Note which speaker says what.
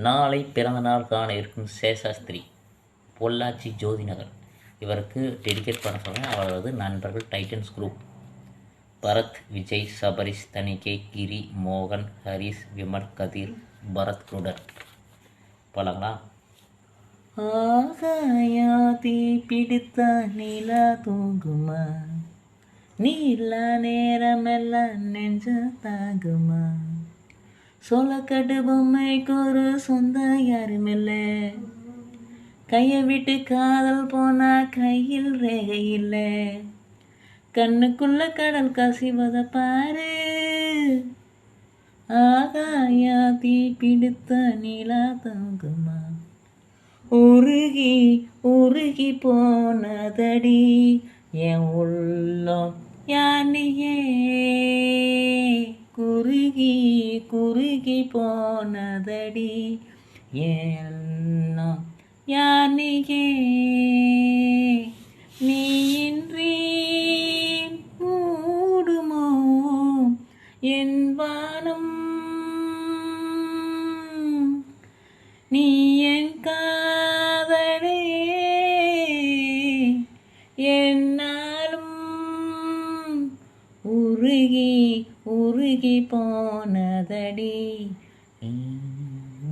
Speaker 1: நாளை பிறந்தநாள் காண இருக்கும் சேஷாஸ்திரி பொள்ளாச்சி ஜோதிநகர். இவருக்கு டெடிகேட் பண்ண சொல்கிறேன் அவரது நண்பர்கள் டைட்டன்ஸ் குரூப் பரத் விஜய் சபரிஷ் தணிகை கிரி மோகன் ஹரிஷ் விமல் கதிர் பரத் குருடர் போலாங்களா ஆகாயாதி பிடித்த நிலா தூங்குமா? நீல நேரமெல்லாம் நெஞ்ச தாகுமா சோளக்கட்டு பொம்மைக்கு ஒரு சொந்தம் யாருமில்லை. கையை விட்டு காதல் போனா கையில் ரேகை இல்லை. கண்ணுக்குள்ள கடல் கசிவத பாரு. ஆகாயா தீ பிடித்த நிலா தங்குமா. உருகி உருகி போனதடி என் உள்ளம் யானையே. குறுகி குறுகி போனதடி. எல்லாம் யானையே நீ இன்றி மூடுமோ? என் வானம் நீ என் காதலே. என்னாலும் உருகி உருகி போனதடி.